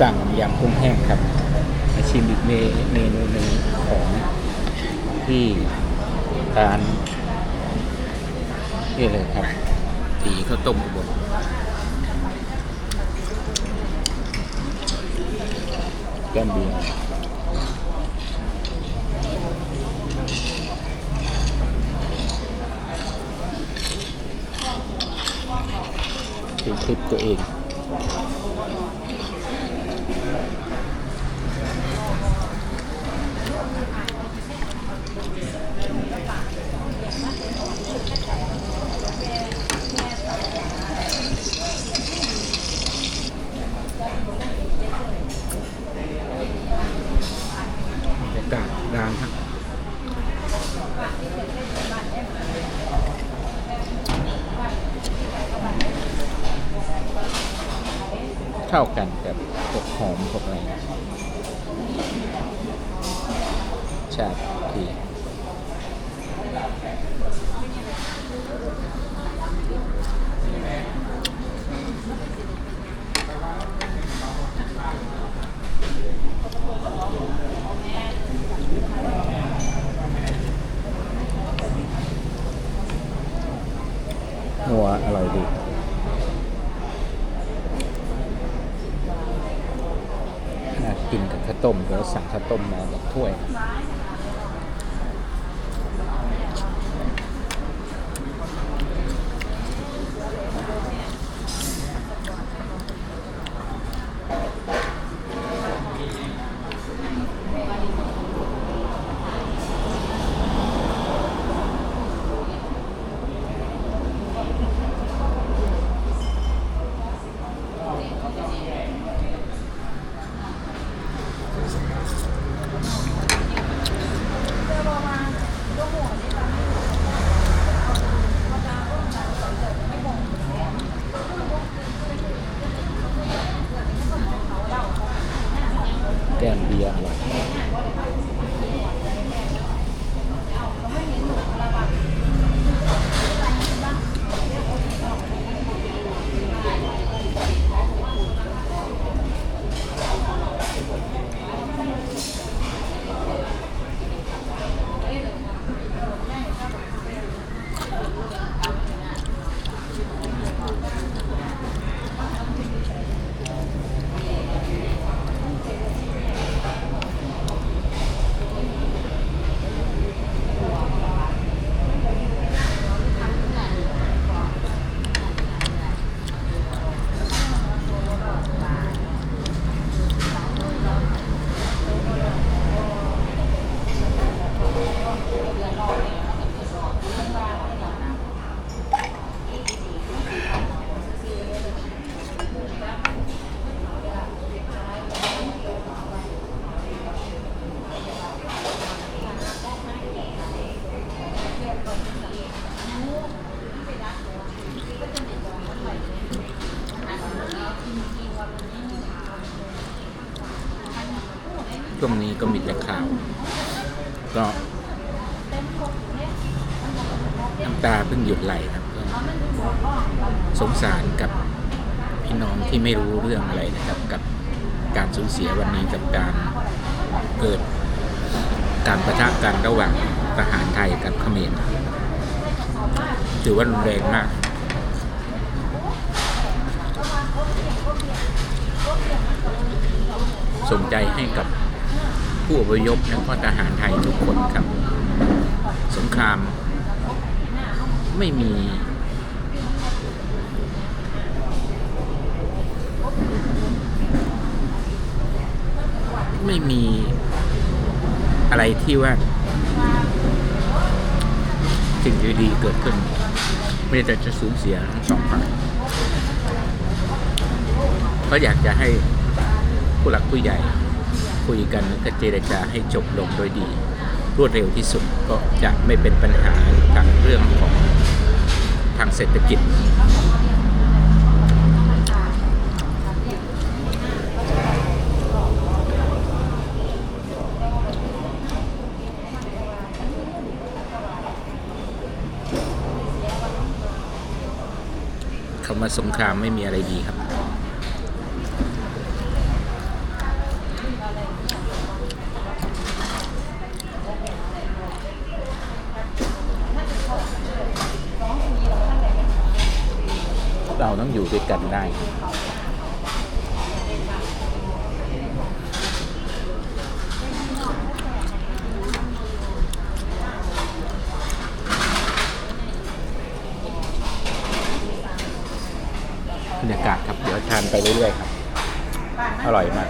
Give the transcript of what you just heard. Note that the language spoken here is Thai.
สั่งยำกุ้งแห้งครับมาชิมอีกเมเมนูหนึ่งของที่ร้านนี่เลยครับ ตีข้าวต้มอุบลแก้มเบียร์ดูคลิปตัวเอง บรรยากาศร้านครับ เข้ากันกับพวกหอมพวกอะไรชาติทีหัวอร่อยดี น่ากินกับ ข้าวต้มเดี๋ยวสั่งข้าวต้มมาแบบถ้วย ช่วงนี้ก็มีแต่ข่าว ก็น้ำตาเพิ่งหยุดไหลครับก็สงสารกับพี่น้องที่ไม่รู้เรื่องอะไรนะครับ กับการสูญเสียวันนี้กับการเกิดการประทะกันระหว่างทหารไทยกับเขมรถือว่ารุนแรงมากสนใจให้กับ ผู้อพยพและก็ทหารไทยทุกคนครับ สงครามไม่มี ไม่มีอะไรที่ว่าสิ่งดีๆเกิดขึ้นไม่แต่จะสูญเสียทั้งสองฝ่ายก็อยากจะให้ผู้หลักผู้ใหญ่ คุยกันแล้วก็เจรจาให้จบลงโดยดี รวดเร็วที่สุดก็จะไม่เป็นปัญหาทางเรื่องของทางเศรษฐกิจคำว่าสงครามไม่มีอะไรดีครับ ต้องอยู่ด้วยกันได้ บรรยากาศครับ เดี๋ยวทานไปเรื่อยๆครับ อร่อยมาก